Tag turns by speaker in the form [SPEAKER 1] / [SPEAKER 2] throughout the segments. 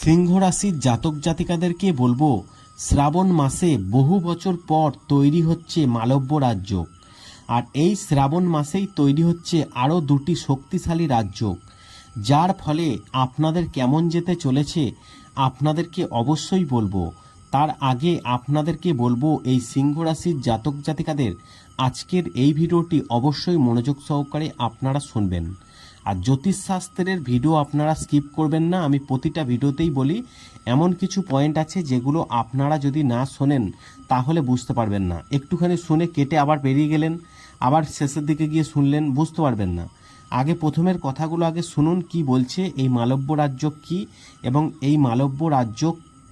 [SPEAKER 1] সিংহ রাশির জাতক জাতিকাদেরকে বলব, শ্রাবণ মাসে বহু বছর পর তৈরি হচ্ছে মালব্য রাজ্য। আর এই শ্রাবণ মাসেই তৈরি হচ্ছে আরও দুটি শক্তিশালী রাজ্য। যার ফলে আপনাদের কেমন যেতে চলেছে, আপনাদেরকে অবশ্যই বলব। তার আগে আপনাদেরকে বলব, এই সিংহ রাশির জাতক জাতিকাদের আজকের এই ভিডিওটি অবশ্যই মনোযোগ সহকারে আপনারা শুনবেন। আর জ্যোতিষশাস্ত্রের ভিডিও আপনারা স্কিপ করবেন না, আমি প্রতিটা ভিডিওতেই বলি, এমন কিছু পয়েন্ট আছে যেগুলো আপনারা যদি না শোনেন, তাহলে বুঝতে পারবেন না। একটুখানি শুনে কেটে আবার বেরিয়ে গেলেন, আবার শেষের দিকে গিয়ে শুনলেন, বুঝতে পারবেন না। আগে প্রথমের কথাগুলো আগে শুনুন, কি বলছে, এই মালব্য রাজ্য কি, এবং এই মালব্য রাজ্য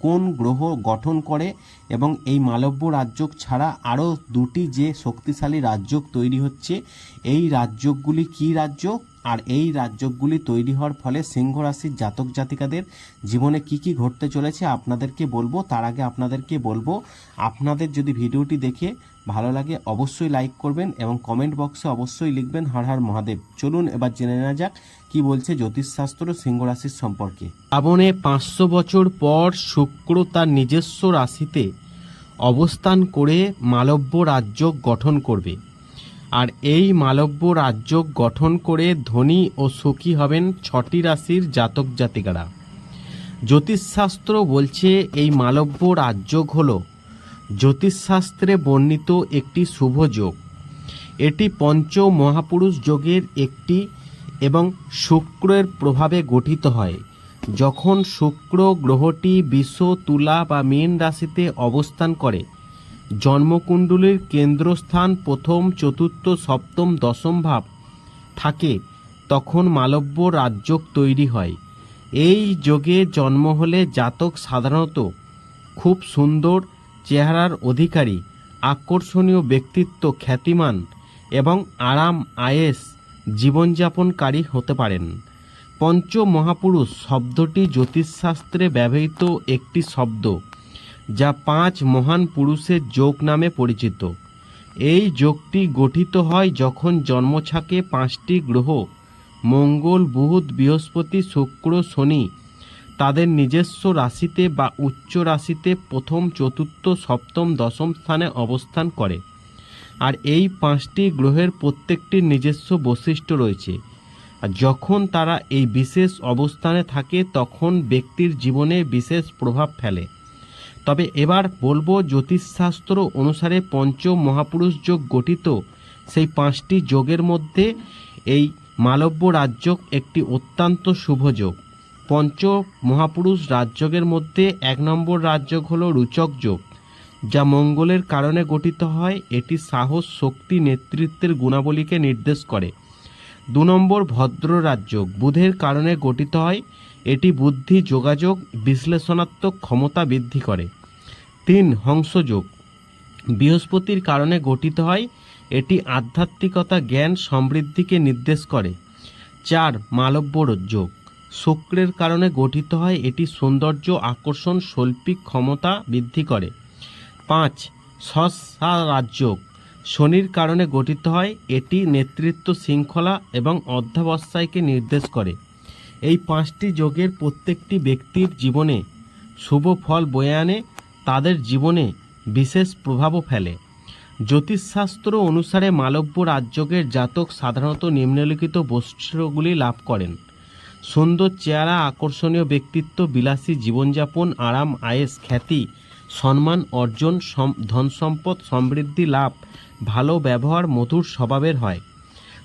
[SPEAKER 1] কোন গ্রহ গঠন করে, এবং এই মালব্য রাজ্য ছাড়া আরও দুটি যে শক্তিশালী রাজ্য তৈরি হচ্ছে, এই রাজ্যগুলি কি রাজ্য? আর এই রাজ্যগুলি তৈরি হওয়ার ফলে সিংহ রাশির জাতক জাতিকাদের জীবনে কি কি ঘটতে চলেছে আপনাদেরকে বলব, তার আগে আপনাদেরকে বলব, আপনাদের যদি ভিডিওটি দেখে ভালো লাগে অবশ্যই লাইক করবেন এবং কমেন্ট বক্সে অবশ্যই লিখবেন হর হর মহাদেব। চলুন এবার জেনে নেওয়া যাক কি বলছে জ্যোতিষশাস্ত্র সিংহ রাশির সম্পর্কে। শ্রাবণে পাঁচশো বছর পর শুক্র তার নিজস্ব রাশিতে অবস্থান করে মালব্য রাজ্য গঠন করবে। আর এই মালব্য রাজ্য গঠন করে ধনী ও সুখী হবেন ছটি রাশির জাতক জাতিকারা। জ্যোতিষশাস্ত্র বলছে এই মালব্য রাজযোগ হল জ্যোতিষশাস্ত্রে বর্ণিত একটি শুভ যোগ। এটি পঞ্চ মহাপুরুষ যোগের একটি এবং শুক্রের প্রভাবে গঠিত হয়। যখন শুক্র গ্রহটি বিশ্ব তুলা বা মীন রাশিতে অবস্থান করে জন্মকুণ্ডলীর কেন্দ্রস্থান প্রথম, চতুর্থ, সপ্তম, দশম ভাব থাকে, তখন মালব্য রাজযোগ তৈরি হয়। এই যোগে জন্ম হলে জাতক সাধারণত খুব সুন্দর চেহারার অধিকারী, আকর্ষণীয় ব্যক্তিত্ব, খ্যাতিমান এবং আরাম, আয়েস জীবনযাপনকারী হতে পারেন। পঞ্চ মহাপুরুষ শব্দটি জ্যোতিষশাস্ত্রে ব্যবহৃত একটি শব্দ। যা পাঁচ মহান পুরুষের যোগ নামে পরিচিত। এই যোগটি গঠিত হয় যখন জন্মছাকে পাঁচটি গ্রহ, মঙ্গল, বুধ, বৃহস্পতি, শুক্র, শনি, তাদের নিজস্ব রাশিতে বা উচ্চ রাশিতে প্রথম, চতুর্থ, সপ্তম, দশম স্থানে অবস্থান করে। আর এই পাঁচটি গ্রহের প্রত্যেকটির নিজস্ব বৈশিষ্ট্য রয়েছে। আর যখন তারা এই বিশেষ অবস্থানে থাকে, তখন ব্যক্তির জীবনে বিশেষ প্রভাব ফেলে। তবে এবার বলব জ্যোতিষশাস্ত্র অনুসারে পঞ্চ মহাপুরুষ যোগ গঠিত। সেই পাঁচটি যোগের মধ্যে এই মালব্য রাজযোগ একটি অত্যন্ত শুভ যোগ। পঞ্চ মহাপুরুষ রাজযোগের মধ্যে এক নম্বর রাজযোগ হল রুচক যোগ, যা মঙ্গলের কারণে গঠিত হয়। এটি সাহস, শক্তি, নেতৃত্বের গুণাবলীকে নির্দেশ করে। দু নম্বর ভদ্র রাজযোগ, বুধের কারণে গঠিত হয়। এটি বুদ্ধি, যোগাযোগ, বিশ্লেষণাত্মক ক্ষমতা বৃদ্ধি করে। তিন, হংসযোগ। বৃহস্পতির কারণে গঠিত হয়, এটি আধ্যাত্মিকতা জ্ঞান সমৃদ্ধিকে নির্দেশ করে। চার মালব্য যোগ। শুক্রের কারণে গঠিত হয়, এটি সৌন্দর্য, আকর্ষণ, শৈল্পিক ক্ষমতা বৃদ্ধি করে। পাঁচ সসারাজযোগ শনির কারণে গঠিত হয়, এটি নেতৃত্ব শৃঙ্খলা এবং অধ্যাবসায়কে নির্দেশ করে। এই পাঁচটি যোগের প্রত্যেকটি ব্যক্তির জীবনে শুভ ফল বয়ে আনে, তাদের জীবনে বিশেষ প্রভাবও ফেলে। জ্যোতিষশাস্ত্র অনুসারে মালব্য রাজযোগের জাতক সাধারণত নিম্নলিখিত বৈশিষ্ট্যগুলি লাভ করেন। সুন্দর চেহারা, আকর্ষণীয় ব্যক্তিত্ব, বিলাসী জীবনযাপন, আরাম, আয়েস, খ্যাতি, সম্মান অর্জন ধন সম্পদ সমৃদ্ধি, লাভ, ভালো ব্যবহার, মধুর স্বভাবের হয়।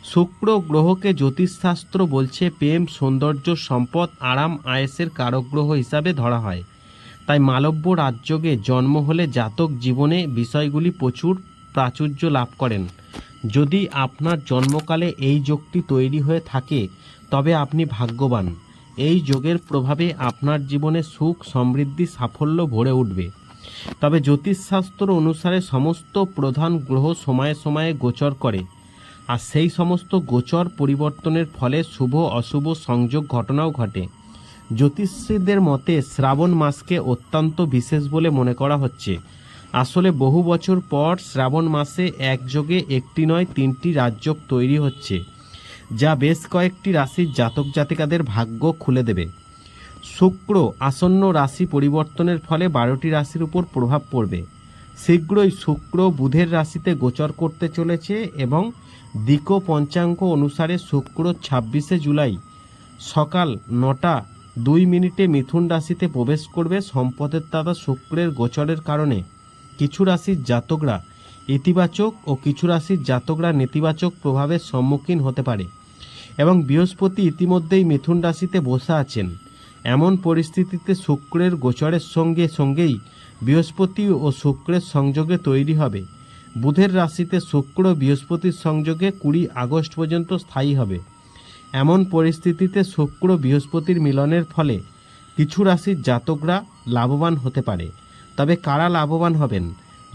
[SPEAKER 1] শুক্র গ্রহকে জ্যোতিষশাস্ত্র বলছে প্রেম, সৌন্দর্য, সম্পদ, আরাম, আয়েসের কারক গ্রহ হিসাবে ধরা হয়। তাই মালব্য রাজযোগে জন্ম হলে জাতক জীবনে বিষয়গুলি প্রচুর প্রাচুর্য লাভ করেন। যদি আপনার জন্মকালে এই যোগটি তৈরি হয়ে থাকে, তবে আপনি ভাগ্যবান। এই যোগের প্রভাবে আপনার জীবনে সুখ, সমৃদ্ধি, সাফল্য ভরে উঠবে। তবে জ্যোতিষশাস্ত্র অনুসারে সমস্ত প্রধান গ্রহ সময়ে সময়ে গোচর করে। আর সেই সমস্ত গোচর পরিবর্তনের ফলে শুভ অশুভ সংযোগ ঘটনাও ঘটে। জ্যোতিষীদের মতে শ্রাবণ মাসকে অত্যন্ত বিশেষ বলে মনে করা হচ্ছে। আসলে বহু বছর পর শ্রাবণ মাসে একযোগে একটি নয় তিনটি রাজযোগ তৈরি হচ্ছে, যা বেশ কয়েকটি রাশির জাতক জাতিকাদের ভাগ্য খুলে দেবে। শুক্র আসন্ন রাশি পরিবর্তনের ফলে বারোটি রাশির উপর প্রভাব পড়বে। শীঘ্রই শুক্র বুধের রাশিতে গোচর করতে চলেছে এবং দিক পঞ্চাঙ্গ অনুসারে শুক্র ছাব্বিশে জুলাই সকাল নটা দুই মিনিটে মিথুন রাশিতে প্রবেশ করবে সম্পদের দাদা শুক্রের গোচরের কারণে। কিছু রাশির জাতকরা ইতিবাচক ও কিছু রাশির জাতকরা নেতিবাচক প্রভাবের সম্মুখীন হতে পারে এবং বৃহস্পতি ইতিমধ্যেই মিথুন রাশিতে বসে আছেন। এমন পরিস্থিতিতে শুক্রের গোচরের সঙ্গে সঙ্গেই বৃহস্পতি ও শুক্রের সংযোগে তৈরি হবে। বুধের রাশিতে শুক্র বৃহস্পতির সংযোগে কুড়ি আগস্ট পর্যন্ত স্থায়ী হবে। এমন পরিস্থিতিতে শুক্র বৃহস্পতির মিলনের ফলে কিছু রাশির জাতকরা লাভবান হতে পারে। তবে কারা লাভবান হবেন?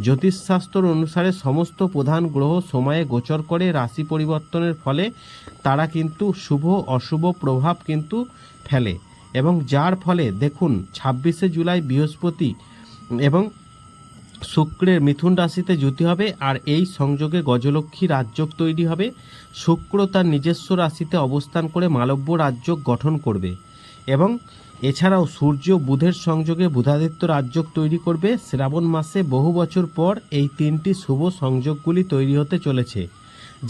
[SPEAKER 1] জ্যোতিষশাস্ত্র অনুসারে সমস্ত প্রধান গ্রহ সময়ে গোচর করে রাশি পরিবর্তনের ফলে তারা কিন্তু শুভ, অশুভ প্রভাব কিন্তু ফেলে এবং যার ফলে দেখুন, ছাব্বিশে জুলাই বৃহস্পতি এবং শুক্রের মিথুন রাশিতে জ্যোতি হবে আর এই সংযোগে গজলক্ষ্মী রাজযোগ তৈরি হবে। শুক্র তার নিজস্ব রাশিতে অবস্থান করে মালব্য রাজযোগ গঠন করবে এবং এছাড়াও সূর্য বুধের সংযোগে বুধাদিত্য রাজযোগ তৈরি করবে। শ্রাবণ মাসে বহু বছর পর এই তিনটি শুভ সংযোগগুলি তৈরি হতে চলেছে,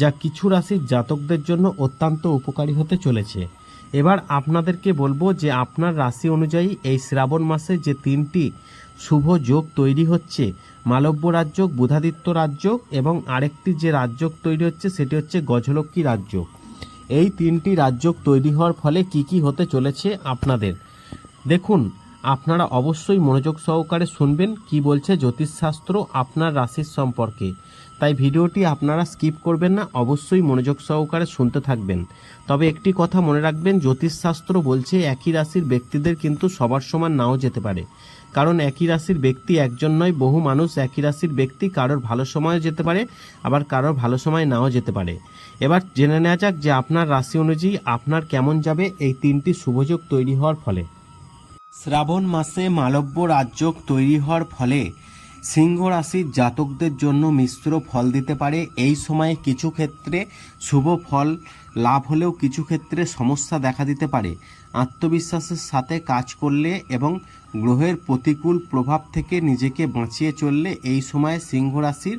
[SPEAKER 1] যা কিছু রাশির জাতকদের জন্য অত্যন্ত উপকারী হতে চলেছে। এবার আপনাদেরকে বলব যে আপনার রাশি অনুযায়ী এই শ্রাবণ মাসে যে তিনটি শুভ যোগ তৈরি হচ্ছে মালব্য রাজযোগ, বুধাদিত্য রাজযোগ এবং আরেকটি যে রাজযোগ তৈরি হচ্ছে সেটি হচ্ছে গজলক্ষ্মী রাজযোগ। এই তিনটি রাজযোগ তৈরি হওয়ার ফলে কি কি হতে চলেছে আপনাদের? দেখুন, আপনারা অবশ্যই মনোযোগ সহকারে শুনবেন কি বলছে জ্যোতিষশাস্ত্র আপনার রাশির সম্পর্কে। তাই ভিডিওটি আপনারা স্কিপ করবেন না, অবশ্যই মনোযোগ সহকারে শুনতে থাকবেন। তবে একটি কথা মনে রাখবেন, জ্যোতিষশাস্ত্র বলছে একই রাশির ব্যক্তিদের কিন্তু সবার সমান নাও যেতে পারে। কারণ একই রাশির ব্যক্তি একজন নয়, বহু মানুষ একই রাশির ব্যক্তি, কারোর ভালো সময় যেতে পারে, আবার কারোর ভালো সময় নাও যেতে পারে। এবার জেনে নেওয়া যাক যে আপনার রাশি অনুযায়ী আপনার কেমন যাবে এই তিনটি শুভযোগ তৈরি হওয়ার ফলে। শ্রাবণ মাসে মালব্য রাজযোগ তৈরি হওয়ার ফলে সিংহ রাশির জাতকদের জন্য মিশ্র ফল দিতে পারে। এই সময়ে কিছু ক্ষেত্রে শুভ ফল, লাভ হলেও কিছু ক্ষেত্রে সমস্যা দেখা দিতে পারে। আত্মবিশ্বাসের সাথে কাজ করলে এবং গ্রহের প্রতিকূল প্রভাব থেকে নিজেকে বাঁচিয়ে চললে এই সময়ে সিংহ রাশির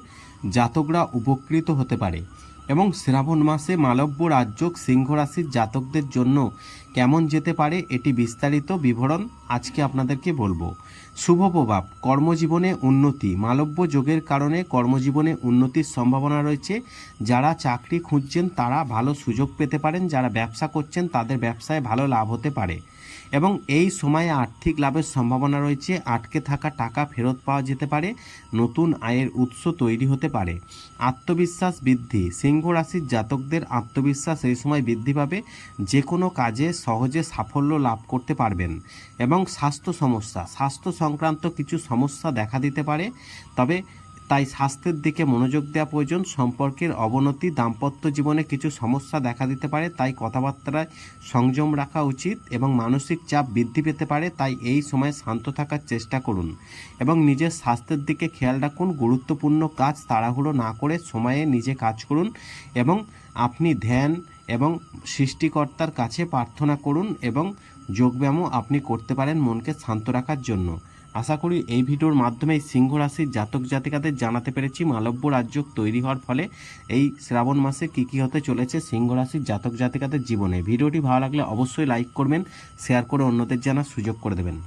[SPEAKER 1] জাতকরা উপকৃত হতে পারে। এবং শ্রাবণ মাসে মালব্য রাজযোগ সিংহ রাশির জাতকদের জন্য কেমন যেতে পারে এটি বিস্তারিত বিবরণ আজকে আপনাদেরকে বলব। শুভ প্রভাব, কর্মজীবনে উন্নতি, মালব্য যোগের কারণে কর্মজীবনে উন্নতির সম্ভাবনা রয়েছে। যারা চাকরি খুঁজছেন তারা ভালো সুযোগ পেতে পারেন, যারা ব্যবসা করছেন তাদের ব্যবসায় ভালো লাভ হতে পারে। এবং এই সময়ে আর্থিক লাভের সম্ভাবনা রয়েছে। আটকে থাকা টাকা ফেরত পাওয়া যেতে পারে। নতুন আয়ের উৎস তৈরি হতে পারে। আত্মবিশ্বাস বৃদ্ধি। সিংহ রাশির জাতকদের আত্মবিশ্বাস এই সময় বৃদ্ধি পাবে। যে কোনো কাজে সহজে সাফল্য লাভ করতে পারবেন। এবং স্বাস্থ্য সমস্যা। স্বাস্থ্য সংক্রান্ত কিছু সমস্যা দেখা দিতে পারে। তবে তাই স্বাস্থ্যের দিকে মনোযোগ দেওয়া প্রয়োজন। সম্পর্কের অবনতি, দাম্পত্য জীবনে কিছু সমস্যা দেখা দিতে পারে, তাই কথাবার্তায় সংযম রাখা উচিত এবং মানসিক চাপ বৃদ্ধি পেতে পারে, তাই এই সময় শান্ত থাকার চেষ্টা করুন এবং নিজের স্বাস্থ্যের দিকে খেয়াল রাখুন। গুরুত্বপূর্ণ কাজ তাড়াহুড়ো না করে সময়ে নিজে কাজ করুন এবং আপনি ধ্যান এবং সৃষ্টিকর্তার কাছে প্রার্থনা করুন এবং যোগব্যায়ামও আপনি করতে পারেন মনকে শান্ত রাখার জন্য। আশা করি এই ভিডিওর মাধ্যমে সিংহ রাশির জাতক জাতিকাদের জানাতে পেরেছি মালব্য রাজ্য তৈরি হওয়ার ফলে এই শ্রাবণ মাসে কী কী হতে চলেছে সিংহ রাশির জাতক জাতিকাদের জীবনে। ভিডিওটি ভালো লাগলে অবশ্যই লাইক করবেন শেয়ার করে অন্যদের জানার সুযোগ করে দেবেন।